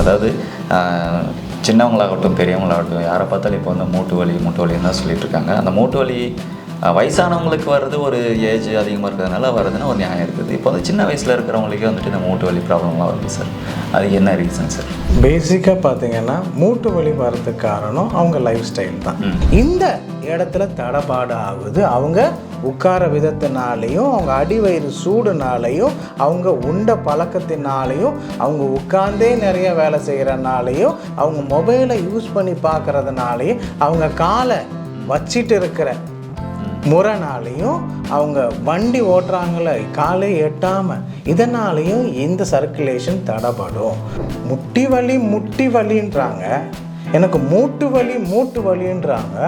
அதாவது சின்னவங்களாகட்டும் பெரியவங்களாகட்டும் யாரை பார்த்தாலும் இப்போ வந்து மூட்டு வலி மூட்டு வலின்னு தான் சொல்லிட்டு இருக்காங்க. அந்த மூட்டு வலி வயசானவங்களுக்கு வர்றது ஒரு ஏஜ் அதிகமாக இருக்கிறதுனால வருதுன்னு ஒரு நியாயம் இருக்குது. இப்போ வந்து சின்ன வயசில் இருக்கிறவங்களுக்கே வந்துட்டு இந்த மூட்டு வலி ப்ராப்ளம்லாம் வருது சார் அது என்ன ரீசன் சார் பேசிக்காக பார்த்தீங்கன்னா மூட்டு வலி வர்றதுக்கு காரணம் அவங்க லைஃப் ஸ்டைல் தான் இந்த இடத்துல தடபாடு ஆகுது. அவங்க உட்கார விதத்தினாலையும் அவங்க அடிவயிறு சூடுனாலையும் அவங்க உண்ட பழக்கத்தினாலையும் அவங்க உட்கார்ந்தே நிறைய வேலை செய்கிறனாலையும் அவங்க மொபைலை யூஸ் பண்ணி பார்க்கறதுனாலையும் அவங்க காலை வச்சிட்டு இருக்கிற முறைனாலையும் அவங்க வண்டி ஓட்டுறாங்கள காலை எட்டாமல் இதனாலையும் இந்த சர்க்குலேஷன் தடைபடும் முட்டி வலி முட்டி வலின்றாங்க. எனக்கு மூட்டு வலி மூட்டு வலின்றாங்க.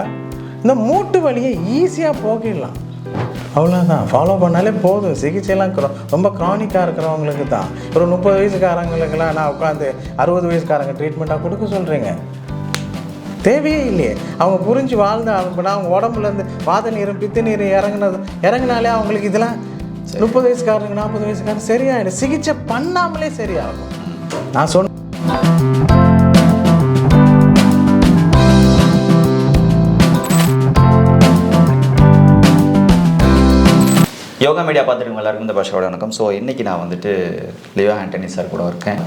இந்த மூட்டு வலியை ஈஸியாக போக்கிடலாம். அவ்வளோதான் ஃபாலோ பண்ணாலே போதும். சிகிச்சைலாம் ரொம்ப க்ரானிக்காக இருக்கிறவங்களுக்கு தான் ஒரு முப்பது வயசுக்காரங்களுக்கெல்லாம் நான் உட்காந்து அறுபது வயசுக்காரங்க ட்ரீட்மெண்ட்டாக கொடுக்க சொல்கிறீங்க தேவையே இல்லையே. அவங்க புரிஞ்சு வாழ்ந்து அனுப்புனா அவங்க உடம்புலேருந்து வாத நீரும் பித்து நீர் இறங்குனது இறங்குனாலே அவங்களுக்கு இதெல்லாம் முப்பது வயசுக்காரங்க நாற்பது வயசுக்காரங்க சரியாயிடும். சிகிச்சை பண்ணாமலே சரியாகும். நான் சொன்ன யோகா மீடியா பார்த்துருக்கோம் எல்லாருக்கும் இந்த பாஷாவோட வணக்கம். ஸோ இன்றைக்கி நான் வந்துட்டு லியோ ஆண்டனி சார் கூட இருக்கேன்.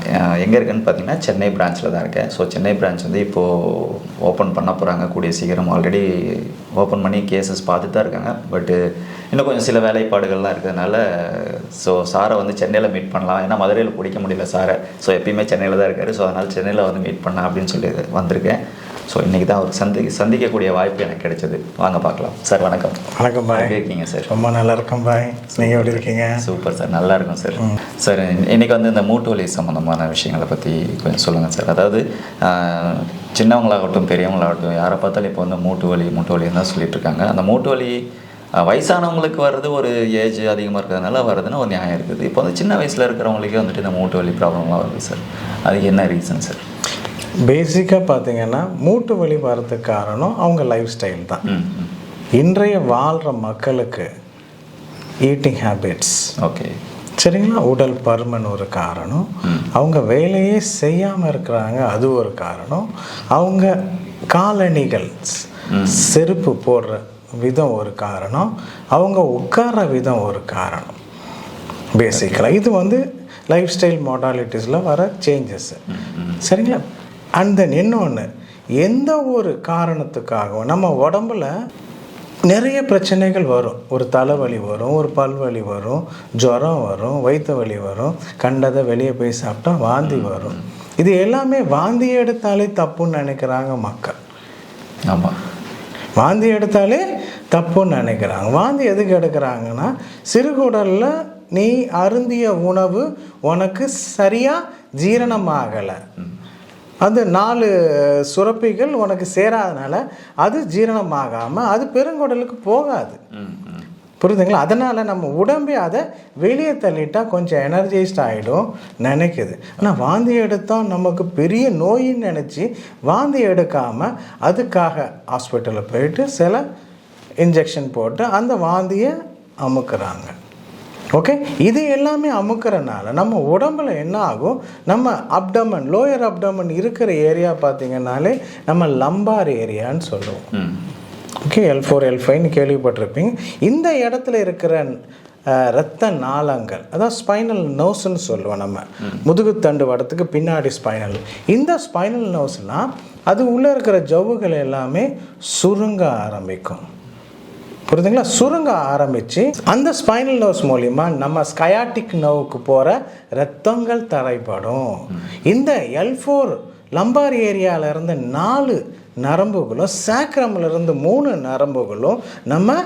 எங்கே இருக்குன்னு பார்த்தீங்கன்னா சென்னை பிரான்ச்சில் தான் இருக்கேன். ஸோ சென்னை பிரான்ச் வந்து இப்போது ஓப்பன் பண்ண போகிறாங்க கூடிய சீக்கிரம் ஆல்ரெடி ஓப்பன் பண்ணி கேசஸ் பார்த்துட்டு தான் இருக்காங்க. பட்டு இன்னும் கொஞ்சம் சில வேலைப்பாடுகள்லாம் இருக்கிறதுனால ஸோ சாரை வந்து சென்னையில் மீட் பண்ணலாம். ஏன்னா மதுரையில் பிடிக்க முடியல சாரை ஸோ எப்பயுமே சென்னையில் தான் இருக்காரு. ஸோ அதனால் சென்னையில் வந்து மீட் பண்ணலாம் அப்படின்னு சொல்லி வந்திருக்கேன். ஸோ இன்றைக்கி தான் அவர் சந்தி சந்திக்கக்கூடிய வாய்ப்பு எனக்கு கிடைச்சது. வாங்க பார்க்கலாம். சார் வணக்கம். வணக்கம் பாய். இருக்கீங்க சார்? ரொம்ப நல்லா இருக்கேன் பாய். நீங்கள் எப்படி இருக்கீங்க? Super sir. நல்லா இருக்கும் சார் சார் இன்னைக்கு வந்து இந்த மூட்டு வலி சம்மந்தமான விஷயங்களை பற்றி கொஞ்சம் சொல்லுங்கள் சார். அதாவது சின்னவங்களாகட்டும் பெரியவங்களாகட்டும் யாரை பார்த்தாலும் இப்போ வந்து மூட்டு வலி மூட்டு வலின்னு தான் சொல்லிட்டு இருக்காங்க அந்த மூட்டு வலி வயசானவங்களுக்கு வர்றது ஒரு ஏஜ் அதிகமாக இருக்கிறதுனால வருதுன்னு ஒரு நியாயம் இருக்குது. இப்போ வந்து சின்ன வயசில் இருக்கிறவங்களுக்கே வந்துட்டு இந்த மூட்டு வலி ப்ராப்ளம்லாம் வருது சார். அதுக்கு என்ன ரீசன் சார்? பேசிக்காக பார்த்தீங்கன்னா மூட்டு வலி வர்றதுக்கு காரணம் அவங்க லைஃப் ஸ்டைல் தான் இன்றைய வாழ்கிற மக்களுக்கு ஈட்டிங் ஹேபிட்ஸ் ஓகே. சரிங்களா? உடல் பருமன் ஒரு காரணம். அவங்க வேலையே செய்யாமல் இருக்கிறாங்க அது ஒரு காரணம். அவங்க காலணிகள் செருப்பு போடுற விதம் ஒரு காரணம். அவங்க உட்கார விதம் ஒரு காரணம். பேசிக்கலாக இது வந்து லைஃப் ஸ்டைல் மாடாலிட்டிஸில் வர சேஞ்சஸ் சரிங்களா? அண்ட் தென் இன்னொன்று எந்த ஒரு காரணத்துக்காகவும் நம்ம உடம்புல நிறைய பிரச்சனைகள் வரும். ஒரு தலைவலி வரும் ஒரு பல்வலி வரும் ஜுரம் வரும் வயிற்று வலி வரும் கண்டதை வெளியே போய் சாப்பிட்டா வாந்தி வரும். இது எல்லாமே வாந்தி எடுத்தாலே தப்புன்னு நினைக்கிறாங்க மக்கள். ஆமாம் வாந்தி எடுத்தாலே தப்புன்னு நினைக்கிறாங்க. வாந்தி எதுக்கு எடுக்கிறாங்கன்னா சிறுகுடலில் நீ அருந்திய உணவு உனக்கு சரியாக ஜீரணமாகலை அந்த நாலு சுரப்பிகள் உனக்கு சேராதனால அது ஜீரணமாகாமல் அது பெருங்குடலுக்கு போகாது. புரியுதுங்களா? அதனால் நம்ம உடம்பே அதை வெளியே தள்ளிட்டா கொஞ்சம் எனர்ஜைஸ்ட் ஆகிடும் நினைக்குது. ஆனால் வாந்தி எடுத்தால் நமக்கு பெரிய நோயின்னு நினச்சி வாந்தி எடுக்காமல் அதுக்காக ஹாஸ்பிட்டலில் போயிட்டு சில இன்ஜெக்ஷன் போட்டு அந்த வாந்தியை அமுக்குறாங்க. ஓகே இது எல்லாமே அமுக்கிறனால நம்ம உடம்புல என்ன ஆகும்? நம்ம அப்டமன் லோயர் அப்டமன் இருக்கிற ஏரியா பார்த்தீங்கன்னாலே நம்ம லம்பார் ஏரியான்னு சொல்லுவோம். ஓகே எல் ஃபோர் எல் ஃபைவ்னு கேள்விப்பட்டிருப்பீங்க. இந்த இடத்துல இருக்கிற அஹ், இரத்த நாளங்கள் அதாவது ஸ்பைனல் நோஸ்ன்னு சொல்லுவோம் நம்ம. முதுகுத்தண்டு வடத்துக்கு பின்னாடி ஸ்பைனல் இந்த ஸ்பைனல் நோஸ்னால் அது உள்ளே இருக்கிற ஜவ்வுகள் எல்லாமே சுருங்க ஆரம்பிக்கும். புரியுதுங்களா? சுருங்க ஆரம்பித்து அந்த ஸ்பைனல் நர்வ்ஸ் மூலிமா நம்ம ஸ்கயாட்டிக் நர்வுக்கு போகிற ரத்தங்கள் தரைப்படும். இந்த எல் ஃபோர் லம்பார் ஏரியாவிலேருந்து இருந்து நாலு நரம்புகளும் sacrumல மூணு நரம்புகளும் நம்ம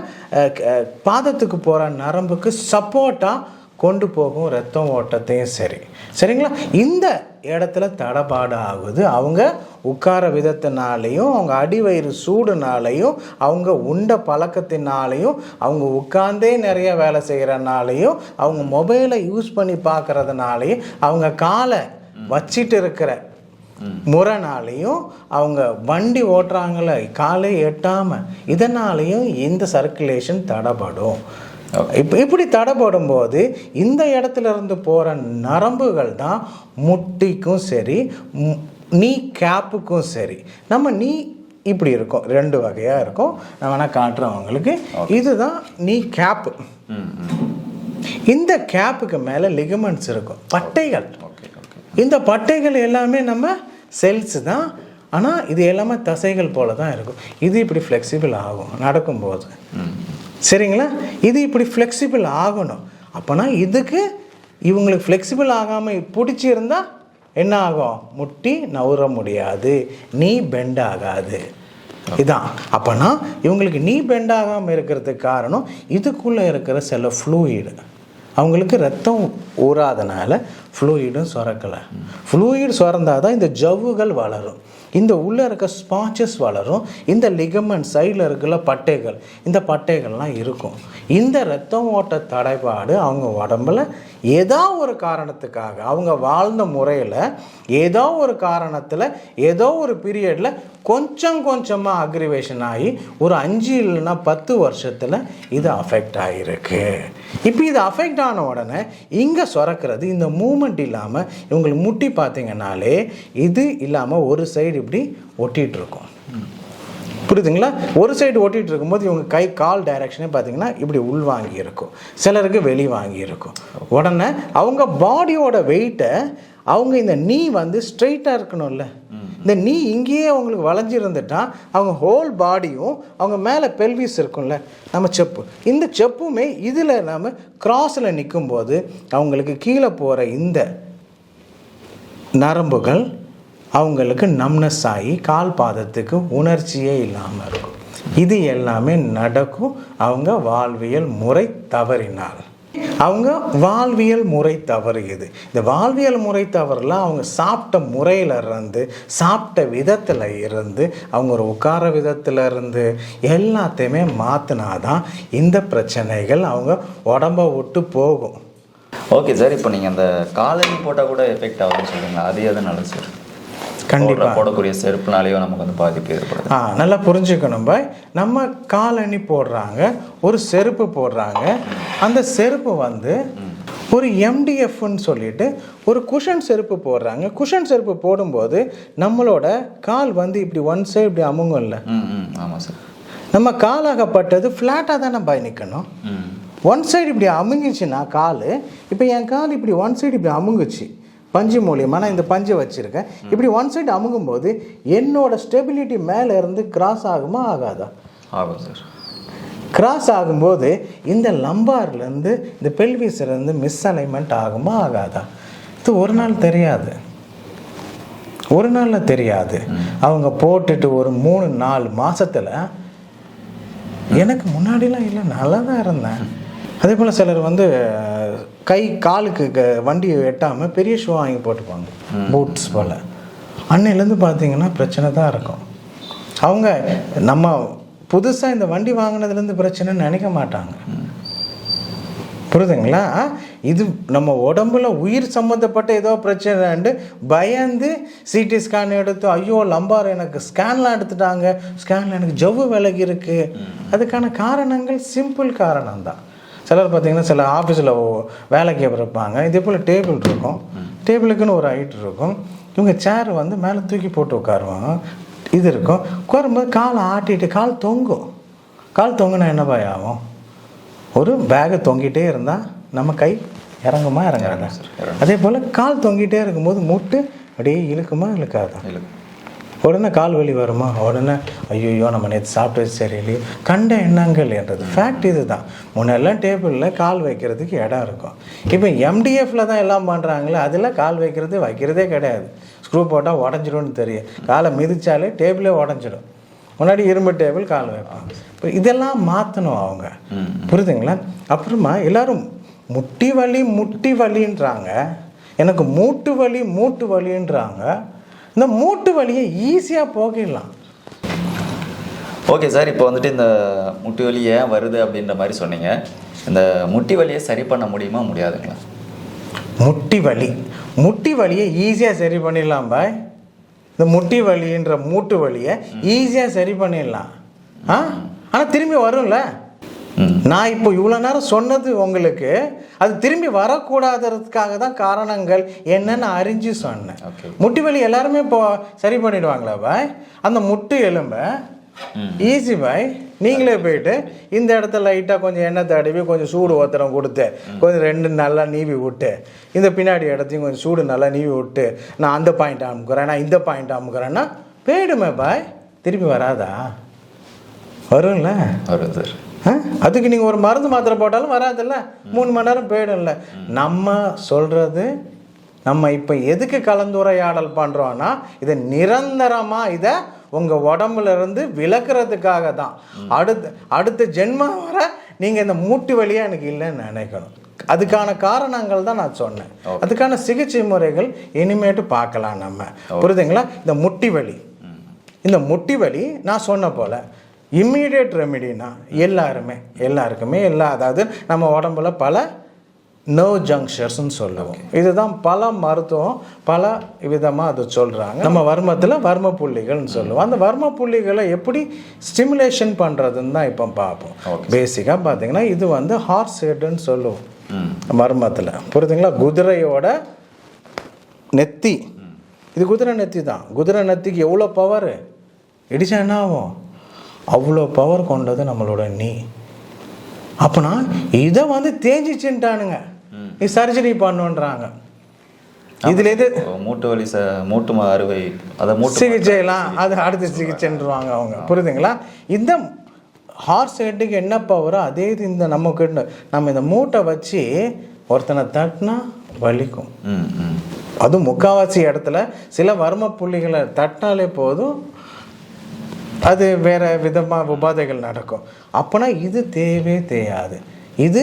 பாதத்துக்கு போகிற நரம்புக்கு சப்போர்ட்டாக கொண்டு போகும் ரத்தம் ஓட்டத்தையும் சரி. சரிங்களா? இந்த இடத்துல தடபாடு ஆகுது அவங்க உட்கார விதத்தினாலையும் அவங்க அடிவயிறு சூடுனாலையும் அவங்க உண்ட பழக்கத்தினாலையும் அவங்க உட்கார்ந்தே நிறைய வேலை செய்கிறனாலையும் அவங்க மொபைலை யூஸ் பண்ணி பார்க்குறதுனாலையும் அவங்க காலை வச்சிட்டு இருக்கிற முறைனாலையும் அவங்க வண்டி ஓட்டுறாங்கள காலை எட்டாமல் இதனாலையும் இந்த சர்க்குலேஷன் தடைபடும். இப்படி தடைப்படும் போது இந்த இடத்துல இருந்து போகிற நரம்புகள் தான் முட்டிக்கும் சரி நீ கேப்புக்கும் சரி. நம்ம நீ இப்படி இருக்கும் ரெண்டு வகையாக இருக்கும். நான் வேணால் காட்டுறேன் உங்களுக்கு. இதுதான் நீ கேப்பு. இந்த கேப்புக்கு மேலே லிகமெண்ட்ஸ் இருக்கும் பட்டைகள். இந்த பட்டைகள் எல்லாமே நம்ம செல்ஸ் தான். ஆனால் இது எல்லாமே தசைகள் போல தான் இருக்கும். இது இப்படி ஃப்ளெக்சிபிள் ஆகும் நடக்கும்போது. சரிங்களா? இது இப்படி ஃப்ளெக்சிபிள் ஆகணும். அப்போனா இதுக்கு இவங்களுக்கு ஃப்ளெக்சிபிள் ஆகாமல் பிடிச்சிருந்தால் என்ன ஆகும்? முட்டி நவுற முடியாது. நீ பெண்ட் ஆகாது. இதான். அப்போனா இவங்களுக்கு நீ பெண்ட் ஆகாமல் இருக்கிறதுக்கு காரணம் இதுக்குள்ளே இருக்கிற சில ஃப்ளூயிடு அவங்களுக்கு ரத்தம் ஊறாதனால ஃப்ளூயிடும் சுரக்கலை. ஃப்ளூயிட் சுரந்தால் தான் இந்த ஜவ்வுகள் வளரும். இந்த உள்ளே இருக்க ஸ்பாச்சஸ் வளரும். இந்த லிகமெண்ட் சைடில் இருக்கிற பட்டைகள் இந்த பட்டைகள்லாம் இருக்கும். இந்த ரத்தம் ஓட்ட தடைபாடு அவங்க உடம்புல ஏதோ ஒரு காரணத்துக்காக அவங்க வாழ்ந்த முறையில் ஏதோ ஒரு காரணத்தில் ஏதோ ஒரு பீரியடில் கொஞ்சம் கொஞ்சமாக அக்ரிவேஷன் ஆகி ஒரு அஞ்சு இல்லைன்னா பத்து வருஷத்தில் இது அஃபெக்ட் ஆகிருக்கு இப்போ இது அஃபெக்ட் ஆன உடனே இங்கே சுரக்கிறது இந்த மூமெண்ட் இல்லாமல் இவங்களுக்கு முட்டி பார்த்தீங்கன்னாலே இது இல்லாமல் ஒரு சைடு இப்படி ஒட்டிகிட்ருக்கும் புரியுதுங்களா? ஒரு சைடு ஓட்டிகிட்டு இருக்கும்போது இவங்க கை கால் டைரக்ஷனே பார்த்தீங்கன்னா இப்படி உள்வாங்கி இருக்கும் சிலருக்கு வெளி வாங்கி இருக்கும் உடனே அவங்க பாடியோட வெயிட்டை அவங்க இந்த நீ வந்து ஸ்ட்ரெயிட்டாக இருக்கணும்ல. இந்த நீ இங்கேயே அவங்களுக்கு வளைஞ்சிருந்துட்டா அவங்க ஹோல் பாடியும் அவங்க மேலே பெல்விஸ் இருக்கும்ல. நம்ம செப்பு. இந்த செப்புமே இதில் நம்ம கிராஸில் நிற்கும்போது அவங்களுக்கு கீழே போகிற இந்த நரம்புகள் அவங்களுக்கு நம்னஸ் ஆகி கால் பாதத்துக்கு உணர்ச்சியே இல்லாமல் இருக்கும். இது எல்லாமே நடக்கும். அவங்க வாழ்வியல் முறை தவறினால். அவங்க வாழ்வியல் முறை தவறியது. இந்த வாழ்வியல் முறை தவறலாம் அவங்க சாப்பிட்ட முறையில இருந்து சாப்பிட்ட விதத்தில் இருந்து அவங்க ஒரு உட்கார விதத்தில் இருந்து எல்லாத்தையுமே மாற்றினாதான் இந்த பிரச்சனைகள் அவங்க உடம்ப விட்டு போகும். ஓகே சார் இப்போ நீங்கள் அந்த காலனி போட்டால் கூட எஃபெக்ட் ஆகுதுன்னு சொல்றீங்களா அது எதனால சார் கண்டிப்பா. போடுற- போடக்கூடிய செருப்புனாலேயோ நமக்கு வந்து பாதிப்பு ஏற்படுது. ஆ நல்லா புரிஞ்சுக்கணும் பாய். நம்ம காலணி போடுறாங்க ஒரு செருப்பு போடுறாங்க. அந்த செருப்பு வந்து ஒரு எம்டிஎஃப்னு சொல்லிட்டு ஒரு குஷன் செருப்பு போடுறாங்க. குஷன் செருப்பு போடும்போது நம்மளோட கால் வந்து இப்படி ஒன் சைடு இப்படி அமுங்கும்ல. ஆமாம் சார் நம்ம காலாகப்பட்டது ஃப்ளாட்டாக தானே பாய் நிற்கணும் ம். ஒன் சைடு இப்படி அமுங்கிச்சுன்னா கால் இப்போ என் கால் இப்படி ஒன் சைடு இப்படி அமுங்குச்சு. பஞ்சு மூலியமாக நான் இந்த பஞ்சை வச்சுருக்கேன். இப்படி ஒன் சைடு அமுங்கும்போது என்னோட ஸ்டெபிலிட்டி மேலே இருந்து கிராஸ் ஆகுமா ஆகாதா? ஆகும் சார் கிராஸ் ஆகும்போது இந்த லம்பார்லேருந்து இந்த பெல்விஸ்லேருந்து மிஸ் அலைன்மெண்ட் ஆகுமா ஆகாதா? இது ஒரு நாள் தெரியாது. ஒரு நாளில் தெரியாது. அவங்க போட்டுட்டு ஒரு மூணு நாலு மாசத்துல எனக்கு முன்னாடிலாம் இல்லை நல்லா தான் இருந்தேன். அதே போல் சிலர் வந்து கை காலுக்கு க- வண்டியை எட்டாமல் பெரிய ஷூ வாங்கி போட்டுப்பாங்க பூட்ஸ் போல். அன்னையிலேருந்து பார்த்தீங்கன்னா பிரச்சனை தான் இருக்கும். அவங்க நம்ம புதுசாக இந்த வண்டி வாங்கினதுலேருந்து பிரச்சனைன்னு நினைக்க மாட்டாங்க. புரியுதுங்களா? இது நம்ம உடம்புல உயிர் சம்மந்தப்பட்ட ஏதோ பிரச்சனைண்டு பயந்து சிடி ஸ்கேன் எடுத்து ஐயோ லம்பார் எனக்கு ஸ்கேன்லாம் எடுத்துட்டாங்க. ஸ்கேனில் எனக்கு ஜவ்வு விலகி இருக்கு. அதுக்கான காரணங்கள் சிம்பிள் காரணம் தான் சிலர் பார்த்தீங்கன்னா சில ஆஃபீஸில் வேலைக்கு இருப்பாங்க இதே போல் டேபிள் இருக்கும். டேபிளுக்குன்னு ஒரு ஹைட் இருக்கும். இவங்க சேர் வந்து மேலே தூக்கி போட்டு உட்காருவாங்க. இது இருக்கும். உட்காரும்போது காலை ஆட்டிட்டு கால் தொங்கும். கால் தொங்குனா என்ன ஆகும்? ஒரு பேகு தொங்கிட்டே இருந்தால் நம்ம கை இறங்குமா இறங்காதா? அதே போல் கால் தொங்கிட்டே இருக்கும்போது முட்டு அப்படியே இழுக்குமா இழுக்காதா? உடனே கால் வலி வருமா? உடனே ஐயோ நம்ம நேற்று சாப்பிட்டது சரியில்லையே. கண்ட எண்ணங்கள் என்றது. ஃபேக்ட் இது தான் முன்னெல்லாம் டேபிளில் கால் வைக்கிறதுக்கு இடம் இருக்கும். இப்போ எம்டிஎஃப்ல தான் எல்லாம் பண்ணுறாங்களே அதில் கால் வைக்கிறது வைக்கிறதே கிடையாது. ஸ்க்ரூ போட்டால் உடஞ்சிரும்னு தெரியும். காலை மிதிச்சாலே டேபிளே உடஞ்சிடும். முன்னாடி இரும்பு டேபிள் கால் வைப்பாங்க. இப்போ இதெல்லாம் மாற்றணும் அவங்க. புரியுதுங்களா? அப்புறமா எல்லாரும் முட்டி வலி முட்டி வலின்றாங்க. எனக்கு மூட்டு வலி மூட்டு வலின்றாங்க. இந்த மூட்டு வலியை ஈஸியாக போகிடலாம். ஓகே சார் இப்போ வந்துட்டு இந்த முட்டி வலி ஏன் வருது அப்படின்ற மாதிரி சொன்னீங்க. இந்த முட்டி வலியை சரி பண்ண முடியுமா முடியாதுங்களா? முட்டி வலி. முட்டி வலியை ஈஸியாக சரி பண்ணிடலாம் பாய். இந்த முட்டி வலின்ற மூட்டு வலியை ஈஸியாக சரி பண்ணிடலாம். ஆ? ஆனால் திரும்பி வரும்ல? நான் இப்போ இவ்வளோ நேரம் சொன்னது உங்களுக்கு அது திரும்பி வரக்கூடாததுக்காக தான் காரணங்கள் என்னன்னு அறிஞ்சு சொன்னேன். முட்டி வலி எல்லாருமே இப்போ சரி பண்ணிடுவாங்களா பாய்? அந்த முட்டு எலும்ப ஈஸி பாய் நீங்களே போயிட்டு இந்த இடத்துல லைட்டாக கொஞ்சம் எண்ணெய் தடவி கொஞ்சம் சூடு ஒத்தரம் கொடுத்து கொஞ்சம் ரெண்டு நல்லா நீவி விட்டு இந்த பின்னாடி இடத்தையும் கொஞ்சம் சூடு நல்லா நீவி விட்டு நான் அந்த பாயிண்ட் அமுக்குறேன் நான் இந்த பாயிண்ட் அமுக்குறேன்னா போயிடுமே பாய் திருப்பி வராதா? வரும்ல? வருது. சார்? அதுக்கு நீங்கள் ஒரு மருந்து மாத்திரை போட்டாலும் வராதுல்ல? மூணு மணி நேரம் போயிடும்ல. நம்ம சொல்கிறது நம்ம இப்போ எதுக்கு கலந்துரையாடல் பண்ணுறோன்னா இதை நிரந்தரமாக இதை உங்கள் உடம்புல இருந்து விளக்குறதுக்காக தான் அடுத்த அடுத்த ஜென்மம் வர நீங்கள் இந்த மூட்டு வழியாக எனக்கு இல்லைன்னு நினைக்கணும். அதுக்கான காரணங்கள் தான் நான் சொன்னேன். அதுக்கான சிகிச்சை முறைகள் இனிமேட்டு பார்க்கலாம் நம்ம. புரியுதுங்களா? இந்த முட்டி வலி. இந்த முட்டி வலி நான் சொன்ன போல் இம்மீடியட் ரெமெடினா எல்லாருமே எல்லாருக்குமே எல்லா அதாவது நம்ம உடம்புல பல நர்வ் ஜங்ஷர்ஸ்னு சொல்லுவோம். இதுதான் பல மருத்துவம் பல விதமாக அது சொல்கிறாங்க நம்ம வர்மத்தில் வர்ம புள்ளிகள்னு சொல்லுவோம். அந்த வர்ம புள்ளிகளை எப்படி ஸ்டிமுலேஷன் பண்ணுறதுன்னு தான் இப்போ பார்ப்போம். பேசிக்காக பார்த்தீங்கன்னா இது வந்து ஹார்ஸ் ஹெட்டுன்னு சொல்லுவோம். மர்மத்தில் புரியுதுங்களா? குதிரையோட நெத்தி. இது குதிரை நெத்தி தான். குதிரை நெத்திக்கு எவ்வளோ பவர் இடிச்சா என்ன ஆகும்? அவ்வளோ பவர் கொண்டது நம்மளோட நீ. அப்போனா இதை வந்து தேஞ்சிச்சுன்ட்டானுங்க. நீ சர்ஜரி பண்ணுன்றாங்க. இதுல இது மூட்டு வலி ச மூட்டு அறுவை அதை மூட்டு சிகிச்சைலாம் அது அடுத்த சிகிச்சைன்றாங்க அவங்க. புரியுதுங்களா? இந்த ஹார்ஸ் ஹெட்டுக்கு என்ன பவரோ அதே இது இந்த நமக்கு நம்ம இந்த மூட்டை வச்சு ஒருத்தனை தட்டினா வலிக்கும். அதுவும் முக்காவாசி இடத்துல சில வர்ம புள்ளிகளை தட்டினாலே போதும் அது வேறு விதமாக உபாதைகள் நடக்கும். அப்போனா இது தேவே தேயாது. இது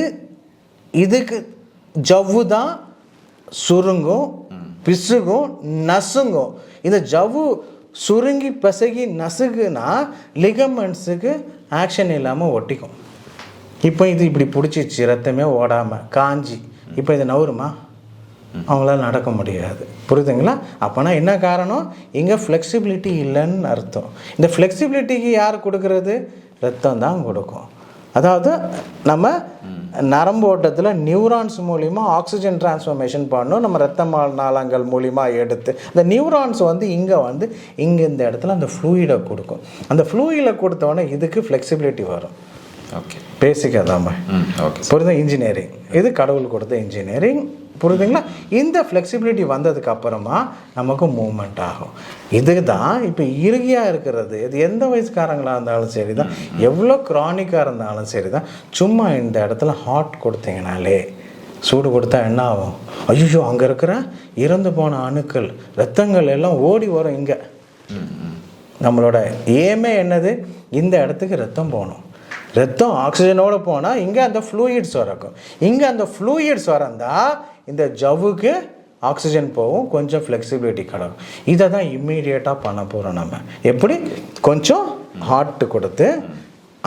இதுக்கு ஜவ்வு தான் சுருங்கும் பிசுகும் நசுங்கும். இந்த ஜவ்வு சுருங்கி பசகி நசுகுனா லிகமெண்ட்ஸுக்கு ஆக்ஷன் இல்லாமல் ஒட்டிக்கும். இப்போ இது இப்படி பிடிச்சிச்சு ரத்தமே ஓடாமல் காஞ்சி. இப்போ இது நவருமா? அவங்களால நடக்க முடியாது. புரியுதுங்களா? அப்போனா என்ன காரணம்? இங்கே ஃப்ளெக்சிபிலிட்டி இல்லைன்னு அர்த்தம். இந்த ஃப்ளெக்சிபிலிட்டிக்கு யார் கொடுக்கறது? ரத்தம் தான் கொடுக்கும். அதாவது நம்ம நரம்பு ஓட்டத்தில் நியூரான்ஸ் மூலிமா ஆக்சிஜன் டிரான்ஸ்ஃபர்மேஷன் பண்ணணும். நம்ம ரத்த நாளங்கள் மூலிமா எடுத்து அந்த நியூரான்ஸ் வந்து இங்கே வந்து இங்கே இந்த இடத்துல அந்த ஃப்ளூயிடை கொடுக்கும். அந்த ஃப்ளூயிடை கொடுத்தோடனே இதுக்கு ஃப்ளெக்சிபிலிட்டி வரும். ஓகே பேசிக்காக தான். ம் ஓகே புரியுதா? இன்ஜினியரிங் இது கடவுள் கொடுத்த இன்ஜினியரிங் புரியுதுங்களா? இந்த ஃப்ளெக்சிபிலிட்டி வந்ததுக்கு அப்புறமா நமக்கு மூமெண்ட் ஆகும். இதுக்கு தான் இப்போ இறுகியாக இருக்கிறது. இது எந்த வயசுக்காரங்களாக இருந்தாலும் சரி தான் எவ்வளோ க்ரானிக்காக இருந்தாலும் சரி தான் சும்மா இந்த இடத்துல ஹாட் கொடுத்தீங்கனாலே சூடு கொடுத்தா என்ன ஆகும்? ஐயோ அங்கே இருக்கிற இறந்து போன அணுக்கள் ரத்தங்கள் எல்லாம் ஓடி வரும் இங்கே. நம்மளோட ஏமே என்னது? இந்த இடத்துக்கு ரத்தம் போகணும். ரத்தம் ஆக்சிஜனோடு போனால் இங்கே அந்த ஃப்ளூயிட்ஸ் வரக்கும் இங்கே அந்த ஃப்ளூயிட்ஸ் வரந்தா இந்த ஜவ்வுக்கு ஆக்சிஜன் போகும் கொஞ்சம் ஃப்ளெக்சிபிலிட்டி கிடக்கும். இதை தான் இம்மீடியட்டாக பண்ண போகிறோம் நம்ம. எப்படி? கொஞ்சம் ஹார்ட்டு கொடுத்து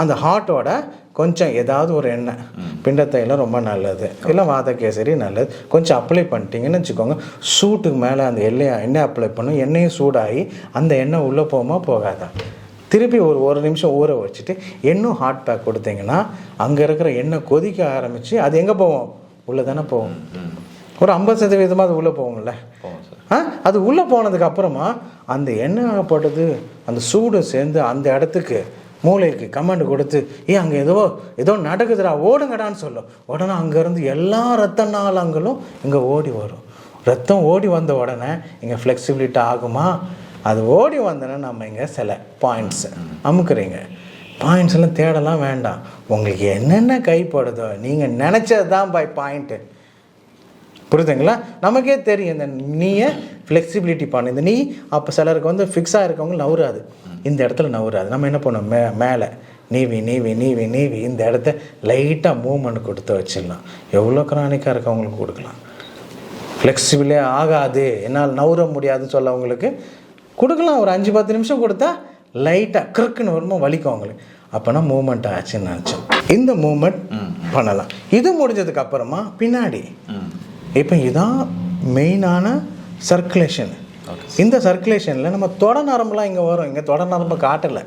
அந்த ஹார்ட்டோட கொஞ்சம் ஏதாவது ஒரு எண்ணெய். பிண்டத்தையெல்லாம் ரொம்ப நல்லது. இல்லை வாதகேசரி நல்லது. கொஞ்சம் அப்ளை பண்ணிட்டீங்கன்னு வச்சுக்கோங்க. சூட்டுக்கு மேலே அந்த எண்ணெயை எண்ணெய் அப்ளை பண்ணும். எண்ணெயும் சூடாகி அந்த எண்ணெய் உள்ளே போகுமா? போகாதா? திருப்பி ஒரு ஒரு நிமிஷம் ஊற வச்சுட்டு இன்னும் ஹாட் பேக் கொடுத்தீங்கன்னா அங்கே இருக்கிற எண்ணெய் கொதிக்க ஆரம்பித்து அது எங்கே போவோம் உள்ளே தானே போகும். ஒரு ஐம்பது சதவீதமாக அது உள்ளே போகும்ல. ஆ? அது உள்ளே போனதுக்கு அப்புறமா அந்த எண்ணெய் போட்டது அந்த சூடு சேர்ந்து அந்த இடத்துக்கு மூளைக்கு கமாண்ட் கொடுத்து ஏ அங்கே ஏதோ ஏதோ நடக்குதுடா ஓடுங்கடான்னு சொல்லும் உடனே அங்கேருந்து எல்லா ரத்த நாளங்களும் இங்கே ஓடி வரும். ரத்தம் ஓடி வந்த உடனே இங்கே ஃப்ளெக்சிபிலிட்டி ஆகுமா? அது ஓடி வந்தோடனே நம்ம இங்கே சில பாயிண்ட்ஸ் அமுக்குறீங்க. பாயிண்ட்ஸ் எல்லாம் தேடலாம் வேண்டாம். உங்களுக்கு என்னென்ன கைப்படுதோ நீங்கள் நினச்சது தான் பை பாயிண்ட்டு புரியுதுங்களா? நமக்கே தெரியும் இந்த நீயை ஃப்ளெக்சிபிலிட்டி பண்ணு இந்த நீ அப்போ சிலருக்கு வந்து ஃபிக்ஸாக இருக்கவங்க நவுறாது. இந்த இடத்துல நவுறாது. நம்ம என்ன பண்ணோம்? மே மேலே. நீவி நீவி நீவி நீவி. இந்த இடத்த லைட்டாக மூவ்மெண்ட் கொடுத்து வச்சிடலாம். எவ்வளோ கிரானிக்காக இருக்கவங்களுக்கு கொடுக்கலாம். ஃப்ளெக்சிபிளே ஆகாது. என்னால் நவுற முடியாதுன்னு சொல்லவங்களுக்கு கொடுக்கலாம். ஒரு அஞ்சு பத்து நிமிஷம் கொடுத்தா லைட்டாக கிறுக்குன்னு வருமோ வலிக்கும் அவங்களுக்கு. அப்போனா மூமெண்ட் ஆச்சுன்னு நினச்சோம். இந்த மூமெண்ட் பண்ணலாம். இது முடிஞ்சதுக்கு அப்புறமா பின்னாடி இப்போ இதான் மெயினான சர்க்குலேஷன் இந்த சர்க்குலேஷனில் நம்ம தொட நரம்புலாம் இங்கே வரும். இங்கே தொட நரம்பு காட்டலை.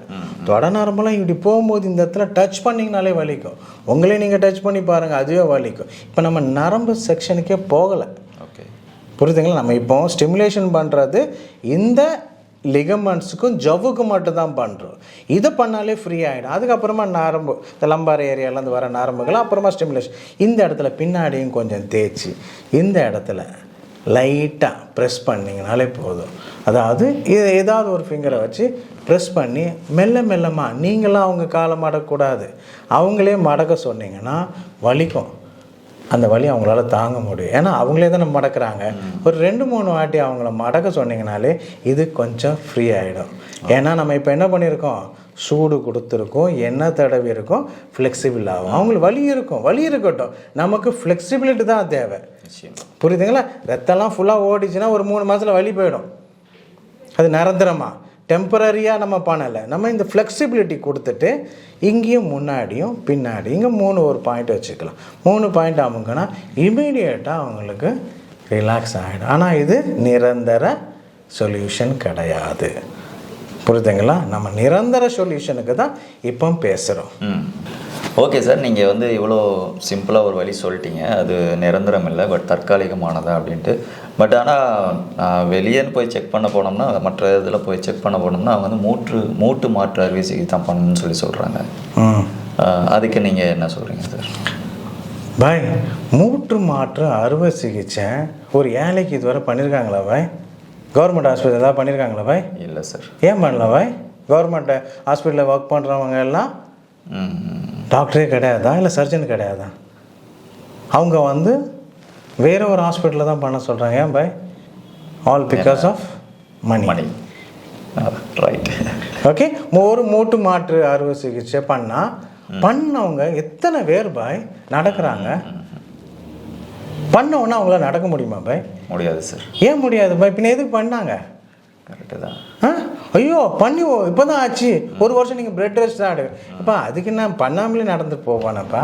தொட நரம்புலாம் இப்படி போகும்போது இந்த இடத்துல டச் பண்ணிங்கனாலே வலிக்கும். உங்களே நீங்கள் டச் பண்ணி பாருங்கள் அதுவே வலிக்கும். இப்போ நம்ம நரம்பு செக்ஷனுக்கே போகலை. ஓகே புரியுதுங்களா? நம்ம இப்போ ஸ்டிமுலேஷன் பண்ணுறது இந்த லிகமெண்ட்ஸுக்கும் ஜவ்வுக்கும் மட்டும் தான் பண்ணுறோம் இதை பண்ணாலே ஃப்ரீ ஆகிடும் அதுக்கப்புறமா நரம்பு இந்த லம்பார் ஏரியாவிலேருந்து வர நரம்புகள் அப்புறமா ஸ்டிமுலேஷன் இந்த இடத்துல பின்னாடியும் கொஞ்சம் தேய்ச்சி இந்த இடத்துல லைட்டாக ப்ரெஸ் பண்ணிங்கனாலே போதும். அதாவது இது ஏதாவது ஒரு ஃபிங்கரை வச்சு ப்ரெஸ் பண்ணி மெல்ல மெல்லமாக நீங்களாம் அவங்க காலை மடக்கக்கூடாது. அவங்களே மடக்க சொன்னீங்கன்னா வலிக்கும். அந்த வலி அவங்களால தாங்க முடியும். ஏன்னா அவங்களே தானே மடக்குறாங்க. ஒரு ரெண்டு மூணு வாட்டி அவங்கள மடக்க சொன்னீங்கனாலே இது கொஞ்சம் ஃப்ரீ ஆகிடும் ஏன்னா நம்ம இப்போ என்ன பண்ணியிருக்கோம்? சூடு கொடுத்துருக்கோம் எண்ணெய் தடவி இருக்கும் ஃப்ளெக்சிபிள் ஆகும். அவங்களுக்கு வலி இருக்கும். வலி இருக்கட்டும். நமக்கு ஃப்ளெக்சிபிலிட்டி தான் தேவை. புரியுதுங்களா? ரத்தம்லாம் ஃபுல்லாக ஓடிச்சுன்னா ஒரு மூணு மாதத்தில் வலி போயிடும். அது நிரந்தரமாக டெம்பரரியாக நம்ம பண்ணலை. நம்ம இந்த ஃப்ளெக்சிபிலிட்டி கொடுத்துட்டு இங்கேயும் முன்னாடியும் பின்னாடி இங்கே மூணு ஒரு பாயிண்ட் வச்சுக்கலாம். மூணு பாயிண்ட் அமுங்கன்னா இமீடியட்டாக அவங்களுக்கு ரிலாக்ஸ் ஆகிடும் ஆனால் இது நிரந்தர சொல்யூஷன் கிடையாது. புரியுதுங்களா? நம்ம நிரந்தர சொல்யூஷனுக்கு தான் இப்போ பேசுகிறோம் ம். ஓகே சார் நீங்கள் வந்து இவ்வளோ சிம்பிளாக ஒரு வழி சொல்லிட்டீங்க. அது நிரந்தரம் இல்லை பட் தற்காலிகமானதா அப்படின்ட்டு. பட் ஆனால் வெளியேன்னு போய் செக் பண்ண போனோம்னா மற்ற இதில் போய் செக் பண்ண போனோம்னா அவங்க வந்து மூட்டு மூட்டு மாற்று அறுவை சிகிச்சை தான் பண்ணணும்னு சொல்லி சொல்கிறாங்க அதுக்கு நீங்கள் என்ன சொல்கிறீங்க சார் பாய் மூட்டு மாற்று அறுவை சிகிச்சை ஒரு ஏழைக்கு இதுவரை பண்ணியிருக்காங்களா பாய்? கவர்மெண்ட் ஹாஸ்பிட்டல் ஏதாவது பண்ணியிருக்காங்களா பாய்? இல்லை சார் ஏன் பண்ணல பாய்? கவர்மெண்ட் ஹாஸ்பிட்டலில் ஒர்க் பண்ணுறவங்க எல்லாம் டாக்டரே கிடையாதா இல்லை சர்ஜன் கிடையாதா? அவங்க வந்து வேற ஒரு ஹாஸ்பிட்டலில் தான் பண்ண சொல்கிறாங்க ஏன் பாய்? All because of money money right okay ஒரு மூட்டு மாற்று அறுவை சிகிச்சை பண்ணால் பண்ணவங்க எத்தனை பேர் பாய் நடக்கிறாங்க? பண்ணவொன்னே அவங்கள நடக்க முடியுமா பாய்? முடியாது சார் ஏன் முடியாது பாய்? பின்ன எதுக்கு பண்ணாங்க? கரெக்டு தான். ஆ? ஐயோ பண்ணி இப்போ தான் ஆச்சு. ஒரு வருஷம் நீங்கள் பிரெட் ரெஸ்ட் தான் எடு அப்பா அதுக்கு நான் பண்ணாமலே நடந்து போவானப்பா.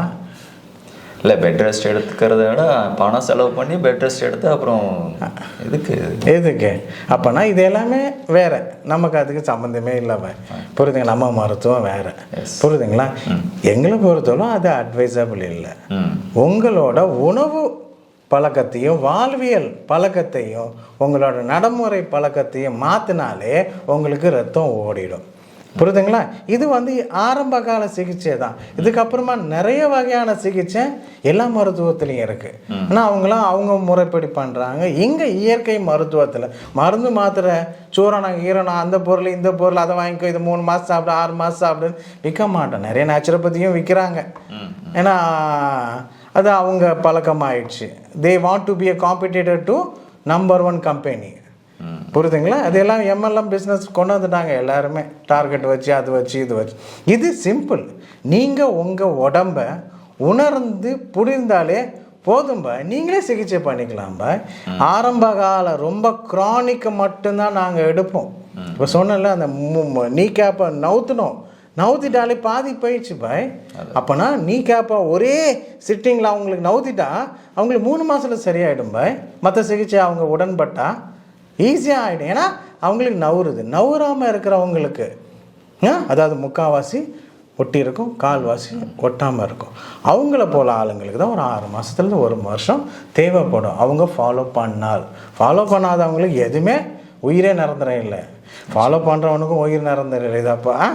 இல்லை பெட் ரெஸ்ட் எடுத்துக்கிறத விட பணம் செலவு பண்ணி பெட் ரெஸ்ட் எடுத்து அப்புறம் இதுக்கு எதுக்கு அப்போனா இது எல்லாமே வேற. நமக்கு அதுக்கு சம்மந்தமே இல்லை பாய் புரியுதுங்களா நம்ம மருத்துவம் வேற. புரியுதுங்களா? எங்களை பொறுத்தவரை அது அட்வைசபிள் இல்லை. உங்களோட உணவு பழக்கத்தையும் வாழ்வியல் பழக்கத்தையும் உங்களோட நடைமுறை பழக்கத்தையும் மாற்றினாலே உங்களுக்கு ரத்தம் ஓடிடும். புரியுதுங்களா? இது வந்து ஆரம்ப கால சிகிச்சை தான். இதுக்கப்புறமா நிறைய வகையான சிகிச்சை எல்லா மருத்துவத்துலேயும் இருக்குது ஆனால் அவங்களாம் அவங்க முறைப்படி பண்ணுறாங்க இங்கே இயற்கை மருத்துவத்தில் மருந்து மாத்திரை சூரணம் ஈரணம் அந்த பொருள் இந்த பொருள் அதை வாங்கிக்கோ இது மூணு மாதம் சாப்பிடு ஆறு மாதம் சாப்பிடுன்னு விற்க மாட்டோம். நிறைய நேச்சுரோபதியும் விற்கிறாங்க ஏன்னா அது அவங்க பழக்கமாயிடுச்சு. They want to be a competitor to number one company புரியுதுங்களா அதெல்லாம் எம்எல்எம் பிஸ்னஸ் கொண்டு வந்துட்டாங்க எல்லாருமே. டார்கெட் வச்சு அது வச்சு இது வச்சு. இது சிம்பிள் நீங்கள் உங்கள் உடம்ப உணர்ந்து புரிந்தாலே போதும்பா நீங்களே சிகிச்சை பண்ணிக்கலாம்பா ஆரம்ப கால ரொம்ப க்ரானிக்கு மட்டும்தான் நாங்கள் எடுப்போம். இப்போ சொன்னல அந்த நீ கேப்பை நவுத்தணும் நவுத்திட்டாலே பாதி போயிடுச்சு பாய். அப்போனா நீ கேப்பா ஒரே சிட்டிங்கில் அவங்களுக்கு நவுத்திட்டா அவங்களுக்கு மூணு மாதத்தில் சரியாயிடும் பாய். மற்ற சிகிச்சை அவங்க உடன்பட்டா ஈஸியாக ஆகிடும் ஏன்னா அவங்களுக்கு நவுறுது. நவுறாமல் இருக்கிறவங்களுக்கு அதாவது முக்கால்வாசி ஒட்டி இருக்கும் கால்வாசி ஒட்டாமல் இருக்கும். அவங்கள போல ஆளுங்களுக்கு தான் ஒரு ஆறு மாதத்துலேருந்து ஒரு வருஷம் தேவைப்படும். அவங்க ஃபாலோ பண்ணால். ஃபாலோ பண்ணாதவங்களுக்கு எதுவுமே உயிரே நிரந்தரம் இல்லை. ஃபாலோ பண்ணுறவனுக்கும் உயிர் நிரந்தரம் இல்லை. இதப்பா ஆ?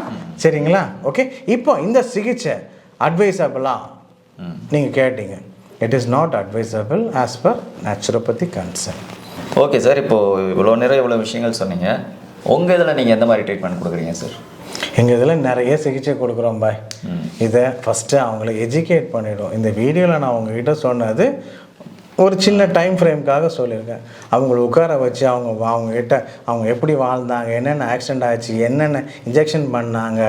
சரிங்களா? ஓகே இப்போ இந்த சிகிச்சை அட்வைசபிளா நீங்கள் கேட்டீங்க. It is not advisable as per naturopathy concern okay sir இப்போது இவ்வளோ நேரம் இவ்வளோ விஷயங்கள் சொன்னீங்க. உங்கள் இதில் நீங்கள் எந்த மாதிரி ட்ரீட்மெண்ட் கொடுக்குறீங்க சார்? எங்கள் இதில் நிறைய சிகிச்சை கொடுக்குறோம் பாய். இதை ஃபஸ்ட்டு அவங்கள எஜுகேட் பண்ணிவிடும் இந்த வீடியோவில் நான் உங்ககிட்ட சொன்னது ஒரு சின்ன டைம் ஃப்ரேம்க்காக சொல்லியிருக்கேன். அவங்கள உட்கார வச்சு அவங்க வா- அவங்ககிட்ட அவங்க எப்படி வாழ்ந்தாங்க என்னென்ன ஆக்சிடென்ட் ஆச்சு என்னென்ன இன்ஜெக்ஷன் பண்ணாங்க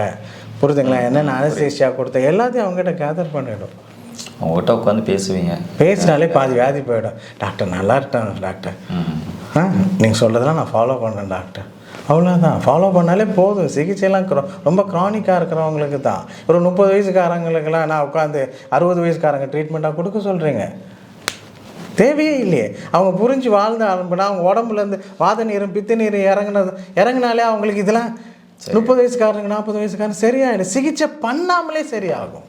புரியுதுங்களா? என்னென்ன அனசேஷியா கொடுத்த எல்லாத்தையும் அவங்ககிட்ட கேதர் பண்ணிவிடும் அவங்ககிட்ட உட்காந்து பேசுவீங்க. பேசினாலே பாதி வியாதி போயிடும். டாக்டர் நல்லா இருக்கேன் டாக்டர். ஆ நீங்கள் சொல்கிறதெல்லாம் நான் ஃபாலோ பண்ணேன் டாக்டர். அவ்வளோதான் ஃபாலோ பண்ணாலே போதும். சிகிச்சையெல்லாம் ரொம்ப க்ரானிக்காக இருக்கிறவங்களுக்கு தான். ஒரு முப்பது வயசுக்காரங்களுக்கெல்லாம் நான் உட்காந்து அறுபது வயசுக்காரங்க ட்ரீட்மெண்ட்டாக கொடுக்க சொல்கிறீங்க தேவையே இல்லையே. அவங்க புரிஞ்சு வாழ்ந்து ஆரம்பினா அவங்க உடம்புலேருந்து வாத நீரும் பித்து நீரும் இறங்குனது இறங்குனாலே அவங்களுக்கு இதெல்லாம் முப்பது வயசுக்காரனுக்கு நாற்பது வயசுக்காரன் சரியாயிடும் சிகிச்சை பண்ணாமலே சரியாகும்.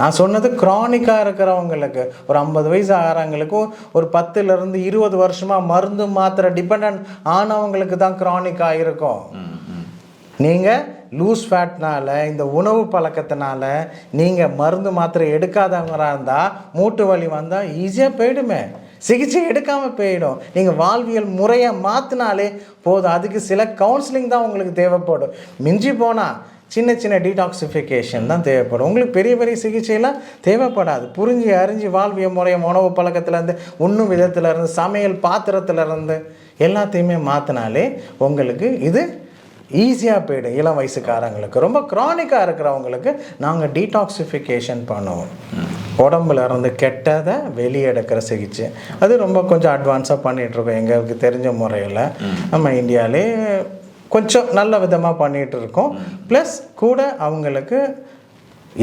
நான் சொன்னது க்ரானிக்காக இருக்கிறவங்களுக்கு ஒரு ஐம்பது வயசு ஆகிறவங்களுக்கும் ஒரு பத்துலேருந்து இருபது வருஷமாக மருந்து மாத்திரை டிபெண்ட் ஆனவங்களுக்கு தான் க்ரானிக்காக இருக்கும். நீங்கள் லூஸ் ஃபேட்னால இந்த உணவு பழக்கத்தினால நீங்கள் மருந்து மாத்திரை எடுக்காதவங்களாக இருந்தால் மூட்டு வலி வந்தால் ஈஸியாக போயிடுமே. சிகிச்சை எடுக்காமல் போயிடும். நீங்கள் வாழ்வியல் முறையை மாற்றினாலே போதும். அதுக்கு சில கவுன்சிலிங் தான் உங்களுக்கு தேவைப்படும். மிஞ்சி போனால் சின்ன சின்ன டீடாக்சிஃபிகேஷன் தான் தேவைப்படும். உங்களுக்கு பெரிய பெரிய சிகிச்சையெல்லாம் தேவைப்படாது. புரிஞ்சு அறிஞ்சு வாழ்வியல் முறையை உணவு பழக்கத்துலேருந்து உண்ணும் விதத்துலேருந்து சமையல் பாத்திரத்துலேருந்து எல்லாத்தையுமே மாற்றினாலே உங்களுக்கு இது ஈஸியாக போயிடும். இளம் வயசுக்காரங்களுக்கு. ரொம்ப க்ரானிக்காக இருக்கிறவங்களுக்கு நாங்கள் டீடாக்சிஃபிகேஷன் பண்ணுவோம். உடம்புல இருந்து கெட்டதை வெளியெடுக்கிற சிகிச்சை. அது ரொம்ப கொஞ்சம் அட்வான்ஸாக பண்ணிகிட்ருக்கோம் எங்களுக்கு தெரிஞ்ச முறையில். நம்ம இந்தியாவிலே கொஞ்சம் நல்ல விதமாக பண்ணிகிட்டு இருக்கோம் ப்ளஸ் கூட அவங்களுக்கு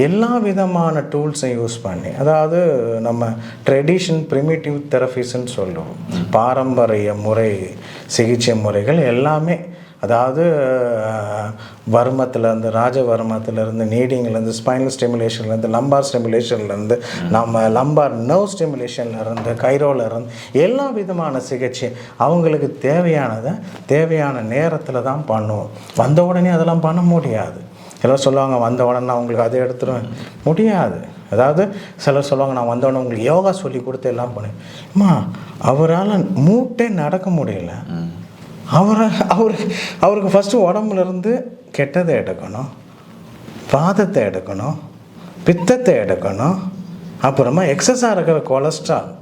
எல்லா விதமான டூல்ஸையும் யூஸ் பண்ணி அதாவது நம்ம ட்ரெடிஷன் ப்ரிமிட்டிவ் தெரபிஸ்ன்னு சொல்லுவோம். பாரம்பரிய முறை சிகிச்சை முறைகள் எல்லாமே அதாவது வர்மத்துலேருந்து ராஜவர்மத்துலேருந்து நீடிங்லேருந்து ஸ்பைனல் ஸ்டிமுலேஷன்லேருந்து லம்பார் ஸ்டிமுலேஷன்லேருந்து நம்ம லம்பார் நர்வ் ஸ்டிமுலேஷன்லேருந்து கைரோலேருந்து எல்லா விதமான சிகிச்சை அவங்களுக்கு தேவையானதை தேவையான நேரத்தில் தான் பண்ணுவோம். வந்த உடனே அதெல்லாம் பண்ண முடியாது. எல்லாம் சொல்லுவாங்க வந்த உடனே நான் உங்களுக்கு அதை எடுத்துருவேன். முடியாது. அதாவது சிலர் சொல்லுவாங்க நான் வந்த உடனே உங்களுக்கு யோகா சொல்லி கொடுத்து எல்லாம் பண்ணேன் அம்மா அவரால் மூட்டே நடக்க முடியல. அவரை அவருக்கு அவருக்கு ஃபஸ்ட்டு உடம்புல இருந்து கெட்டதை எடுக்கணும் பாதத்தை எடுக்கணும் பித்தத்தை எடுக்கணும் அப்புறமா எக்ஸஸாக இருக்கிற கொலஸ்ட்ரால்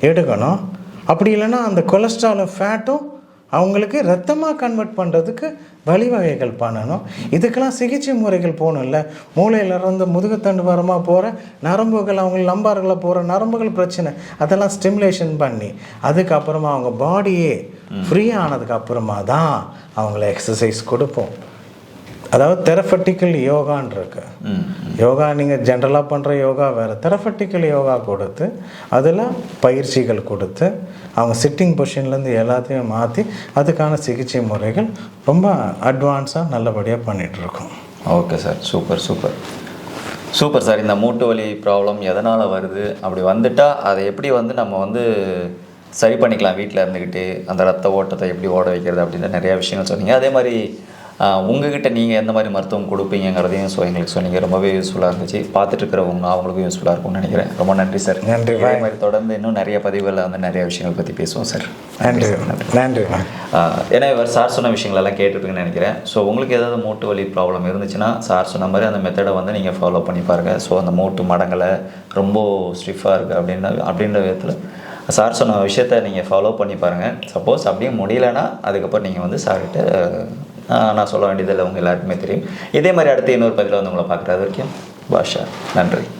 எடுக்கணும். அப்படி இல்லைன்னா அந்த கொலஸ்ட்ராலும் ஃபேட்டும் அவங்களுக்கு ரத்தமாக கன்வெர்ட் பண்ணுறதுக்கு வழிவகைகள் பண்ணணும். இதுக்கெல்லாம் சிகிச்சை முறைகள் போகணும்ல. மூளையிலிருந்து முதுகுத்தண்டு வரமாக போகிற நரம்புகள் அவங்க லம்பார்களை போகிற நரம்புகள் பிரச்சனை அதெல்லாம் ஸ்டிமுலேஷன் பண்ணி அதுக்கப்புறமா அவங்க பாடியே ஃப்ரீ ஆனதுக்கு அப்புறமா தான் அவங்கள எக்ஸசைஸ் கொடுப்போம். அதாவது தெரபட்டிக்கல் யோகான் இருக்கு. ம் யோகா நீங்கள் ஜென்ரலாக பண்ணுற யோகா வேறு. தெரபட்டிக்கல் யோகா கொடுத்து அதில் பயிற்சிகள் கொடுத்து அவங்க சிட்டிங் பொசிஷன்லேருந்து எல்லாத்தையும் மாற்றி அதுக்கான சிகிச்சை முறைகள் ரொம்ப அட்வான்ஸாக நல்லபடியாக பண்ணிகிட்ருக்கோம் okay sir super super super sir இந்த மூட்டு வலி ப்ராப்ளம் எதனால் வருது? அப்படி வந்துட்டால் அதை எப்படி வந்து நம்ம வந்து சரி பண்ணிக்கலாம்? வீட்டில் இருந்துக்கிட்டு அந்த ரத்த ஓட்டத்தை எப்படி ஓட வைக்கிறது அப்படின்னு நிறையா விஷயங்கள் சொன்னீங்க. அதே மாதிரி உங்ககிட்ட நீங்கள் எந்த மாதிரி மருத்துவம் கொடுப்பீங்கிறதையும் ஸோ எங்களுக்கு சொன்னீங்க. ரொம்பவே யூஸ்ஃபுல்லாக இருந்துச்சு. பார்த்துட்டு இருக்கிறவங்க அவங்களுக்கும் யூஸ்ஃபுல்லாக இருக்கும்னு நினைக்கிறேன். ரொம்ப நன்றி சார் நன்றி, இதே மாதிரி தொடர்ந்து இன்னும் நிறைய பதிவுகளில் வந்து நிறைய விஷயங்கள் பற்றி பேசுவோம் சார் நன்றி நன்றி ஏன்னா இவர் சார் சொன்ன விஷயங்களெல்லாம் கேட்டிருப்பீங்கன்னு நினைக்கிறேன். ஸோ உங்களுக்கு ஏதாவது மூட்டு வலி ப்ராப்ளம் இருந்துச்சுன்னா சார் சொன்ன மாதிரி அந்த மெத்தடை வந்து நீங்கள் ஃபாலோ பண்ணி பாருங்கள் ஸோ அந்த மூட்டு மடங்களை ரொம்ப ஸ்டிஃபாக இருக்குது அப்படின்னா அப்படின்ற விதத்தில் சார் சொன்ன விஷயத்த நீங்கள் ஃபாலோ பண்ணி பாருங்கள் சப்போஸ் அப்படியே முடியலன்னா அதுக்கப்புறம் நீங்கள் வந்து சார்கிட்ட நான் சொல்ல வேண்டியதில்லை உங்கள் எல்லாருக்குமே தெரியும். இதே மாதிரி அடுத்து இன்னொரு பதிவில் வந்து உங்களை பார்க்குறது வரைக்கும் பாஷா. நன்றி.